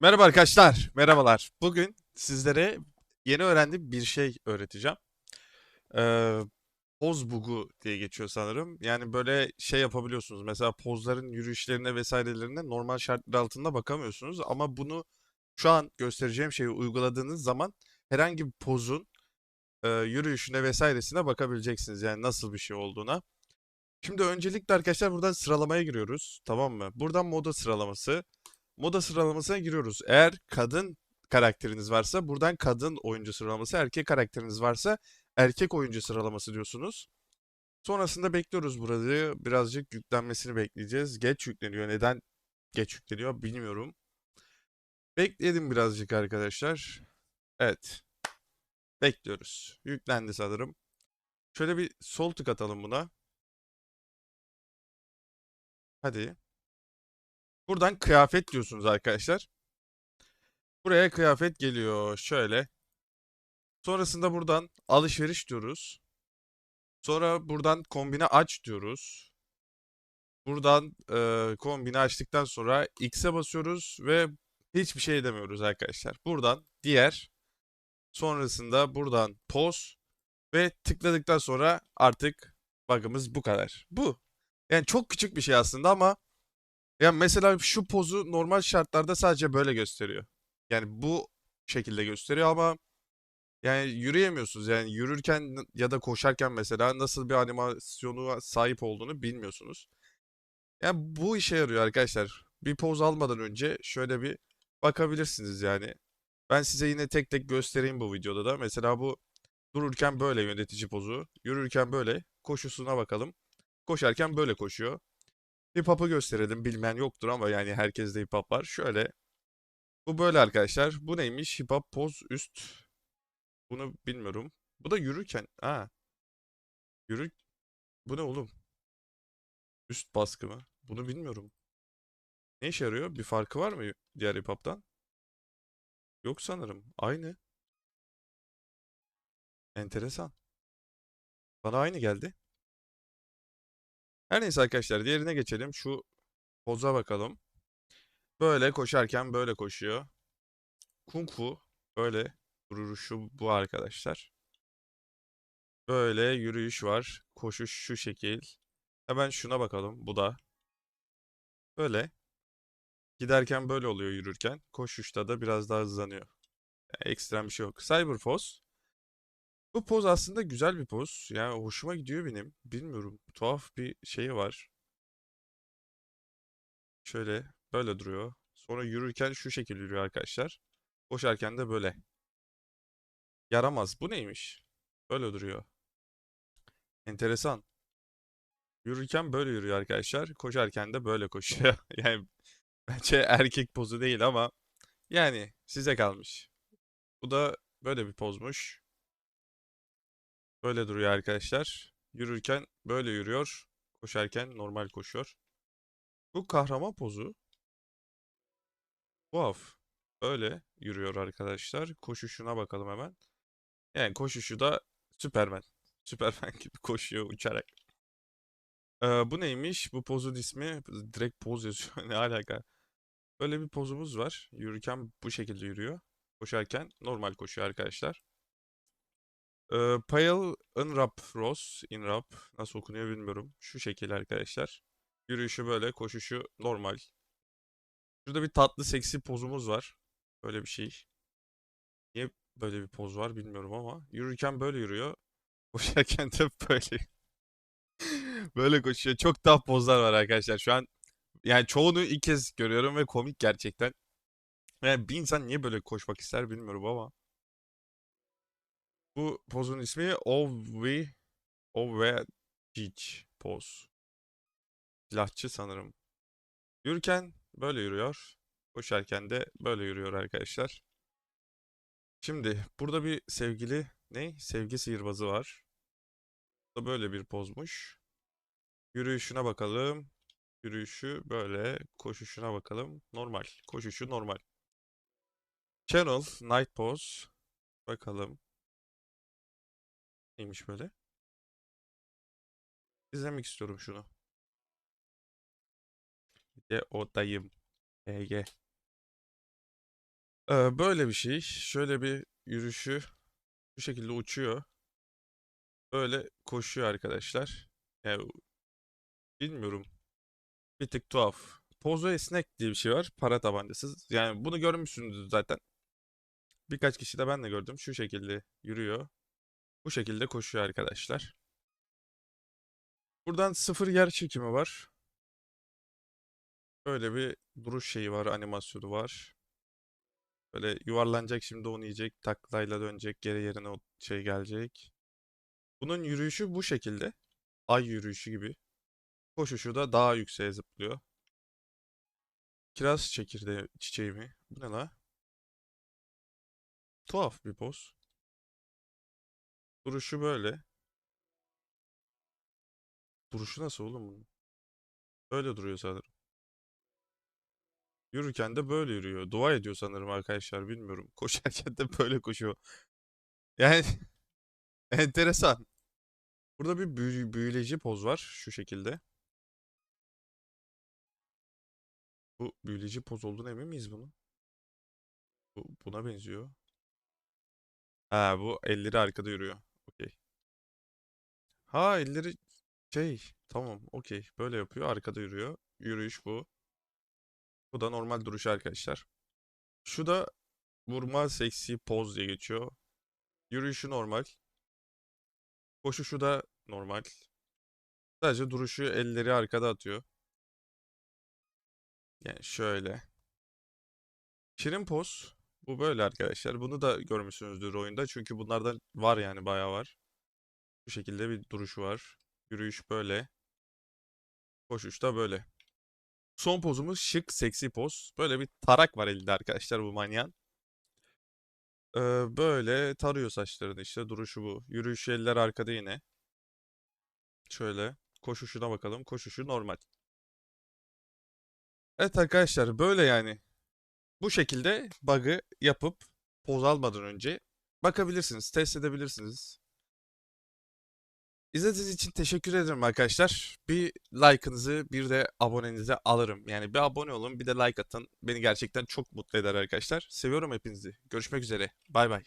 Merhaba arkadaşlar, merhabalar. Bugün sizlere yeni öğrendiğim bir şey öğreteceğim. Ee, poz bugu diye geçiyor sanırım. Yani böyle şey yapabiliyorsunuz. Mesela pozların yürüyüşlerine vesairelerine normal şartlar altında bakamıyorsunuz. Ama bunu şu an göstereceğim şeyi uyguladığınız zaman herhangi bir pozun e, yürüyüşüne vesairesine bakabileceksiniz. Yani nasıl bir şey olduğuna. Şimdi öncelikle arkadaşlar buradan sıralamaya giriyoruz. Tamam mı? Buradan moda sıralaması. Moda sıralamasına giriyoruz. Eğer kadın karakteriniz varsa buradan kadın oyuncu sıralaması, erkek karakteriniz varsa erkek oyuncu sıralaması diyorsunuz. Sonrasında bekliyoruz burada. Birazcık yüklenmesini bekleyeceğiz. Geç yükleniyor. Neden geç yükleniyor bilmiyorum. Bekleyelim birazcık arkadaşlar. Evet. Bekliyoruz. Yüklendi sanırım. Şöyle bir sol tık atalım buna. Hadi. Buradan kıyafet diyorsunuz arkadaşlar. Buraya kıyafet geliyor. Şöyle. Sonrasında buradan alışveriş diyoruz. Sonra buradan kombine aç diyoruz. Buradan e, kombine açtıktan sonra X'e basıyoruz ve hiçbir şey demiyoruz arkadaşlar. Buradan diğer. Sonrasında buradan poz ve tıkladıktan sonra artık bug'ımız bu kadar. Bu. Yani çok küçük bir şey aslında ama yani mesela şu pozu normal şartlarda sadece böyle gösteriyor. Yani bu şekilde gösteriyor ama yani yürüyemiyorsunuz. Yani yürürken ya da koşarken mesela nasıl bir animasyonu sahip olduğunu bilmiyorsunuz. Yani bu işe yarıyor arkadaşlar. Bir poz almadan önce şöyle bir bakabilirsiniz yani. Ben size yine tek tek göstereyim bu videoda da. Mesela bu dururken böyle yönetici pozu, yürürken böyle, koşusuna bakalım. Koşarken böyle koşuyor. Hip hop'u gösterelim. Bilmeyen yoktur ama yani herkeste hip hop var. Şöyle. Bu böyle arkadaşlar. Bu neymiş? Hip hop poz üst. Bunu bilmiyorum. Bu da yürürken. Ha. Yürü. Bu ne oğlum? Üst baskı mı? Bunu bilmiyorum. Ne işe yarıyor? Bir farkı var mı diğer hip hop'tan? Yok sanırım. Aynı. Enteresan. Bana aynı geldi. Her neyse arkadaşlar diğerine geçelim. Şu poza bakalım. Böyle koşarken böyle koşuyor. Kung Fu böyle duruşu bu arkadaşlar. Böyle yürüyüş var. Koşuş şu şekil. Hemen şuna bakalım. Bu da. Böyle. Giderken böyle oluyor yürürken. Koşuşta da biraz daha hızlanıyor. Yani ekstrem bir şey yok. Cyber Pose. Bu poz aslında güzel bir poz. Yani hoşuma gidiyor benim. Bilmiyorum. Tuhaf bir şeyi var. Şöyle böyle duruyor. Sonra yürürken şu şekil yürüyor arkadaşlar. Koşarken de böyle. Yaramaz. Bu neymiş? Böyle duruyor. Enteresan. Yürürken böyle yürüyor arkadaşlar. Koşarken de böyle koşuyor. Yani bence erkek pozu değil ama yani size kalmış. Bu da böyle bir pozmuş. Böyle duruyor arkadaşlar. Yürürken böyle yürüyor. Koşarken normal koşuyor. Bu kahraman pozu. Tuhaf. Böyle yürüyor arkadaşlar. Koşuşuna bakalım hemen. Yani koşuşu da Süpermen. Süpermen gibi koşuyor uçarak. Ee, bu neymiş? Bu pozun ismi direkt poz yazıyor. Ne alaka? Böyle bir pozumuz var. Yürürken bu şekilde yürüyor. Koşarken normal koşuyor arkadaşlar. Ee, Pale Unwrap Rose, Inwrap nasıl okunuyor bilmiyorum. Şu şekil arkadaşlar. Yürüyüşü böyle, koşuşu normal. Şurada bir tatlı seksi pozumuz var. Böyle bir şey. Niye böyle bir poz var bilmiyorum ama. Yürürken böyle yürüyor. Koşarken de böyle. Böyle koşuyor. Çok daha pozlar var arkadaşlar. Şu an yani çoğunu ilk kez görüyorum ve komik gerçekten. Yani bir insan niye böyle koşmak ister bilmiyorum ama. Bu pozun ismi Ovvi Ovecic poz. Silahçı sanırım. Yürürken böyle yürüyor. Koşarken de böyle yürüyor arkadaşlar. Şimdi burada bir sevgili ne? Sevgi sihirbazı var. Bu da böyle bir pozmuş. Yürüyüşüne bakalım. Yürüyüşü böyle. Koşuşuna bakalım. Normal. Koşuşu normal. Channel Night Pose. Bakalım. Neymiş böyle? İzlemek istiyorum şunu. Bir de odayım. EG. Ee, böyle bir şey. Şöyle bir yürüyüşü bu şekilde uçuyor. Böyle koşuyor arkadaşlar. Yani bilmiyorum. Bir tık tuhaf. Pozo esnek diye bir şey var. Para tabancası. Yani bunu görmüşsünüzdür zaten. Birkaç kişi de ben de gördüm. Şu şekilde yürüyor. Bu şekilde koşuyor arkadaşlar. Buradan sıfır yer çekimi var. Böyle bir duruş şeyi var, animasyonu var. Böyle yuvarlanacak şimdi onu yiyecek, taklayla dönecek, geri yerine şey gelecek. Bunun yürüyüşü bu şekilde. Ay yürüyüşü gibi. Koşuşu da daha yükseğe zıplıyor. Kiraz çekirdeği çiçeği mi? Bu ne la? Tuhaf bir poz. Duruşu böyle. Duruşu nasıl oğlum bunun? Böyle duruyor sanırım. Yürürken de böyle yürüyor. Dua ediyor sanırım arkadaşlar bilmiyorum. Koşarken de böyle koşuyor. Yani enteresan. Burada bir büyü- büyüleyici poz var şu şekilde. Bu büyüleyici poz olduğuna emin miyiz bunun? Bu, buna benziyor. Ha bu elleri arkada yürüyor. Okey. Ha elleri şey tamam okey böyle yapıyor arkada yürüyor. Yürüyüş bu. Bu da normal duruş arkadaşlar. Şu da vurma seksi poz diye geçiyor. Yürüyüşü normal. Koşuşu da normal. Sadece duruşu elleri arkada atıyor. Yani şöyle. Şirin poz. Bu böyle arkadaşlar. Bunu da görmüşsünüzdür oyunda. Çünkü bunlardan var yani bayağı var. Bu şekilde bir duruşu var. Yürüyüş böyle. Koşuş da böyle. Son pozumuz şık, seksi poz. Böyle bir tarak var elinde arkadaşlar bu manyağın. Ee, böyle tarıyor saçlarını işte. Duruşu bu. Yürüyüşü eller arkada yine. Şöyle. Koşuşuna bakalım. Koşuşu normal. Evet arkadaşlar böyle yani. Bu şekilde bug'ı yapıp poz almadan önce bakabilirsiniz. Test edebilirsiniz. İzlediğiniz için teşekkür ederim arkadaşlar. Bir like'ınızı bir de abonenizi alırım. Yani bir abone olun bir de like atın. Beni gerçekten çok mutlu eder arkadaşlar. Seviyorum hepinizi. Görüşmek üzere. Bay bay.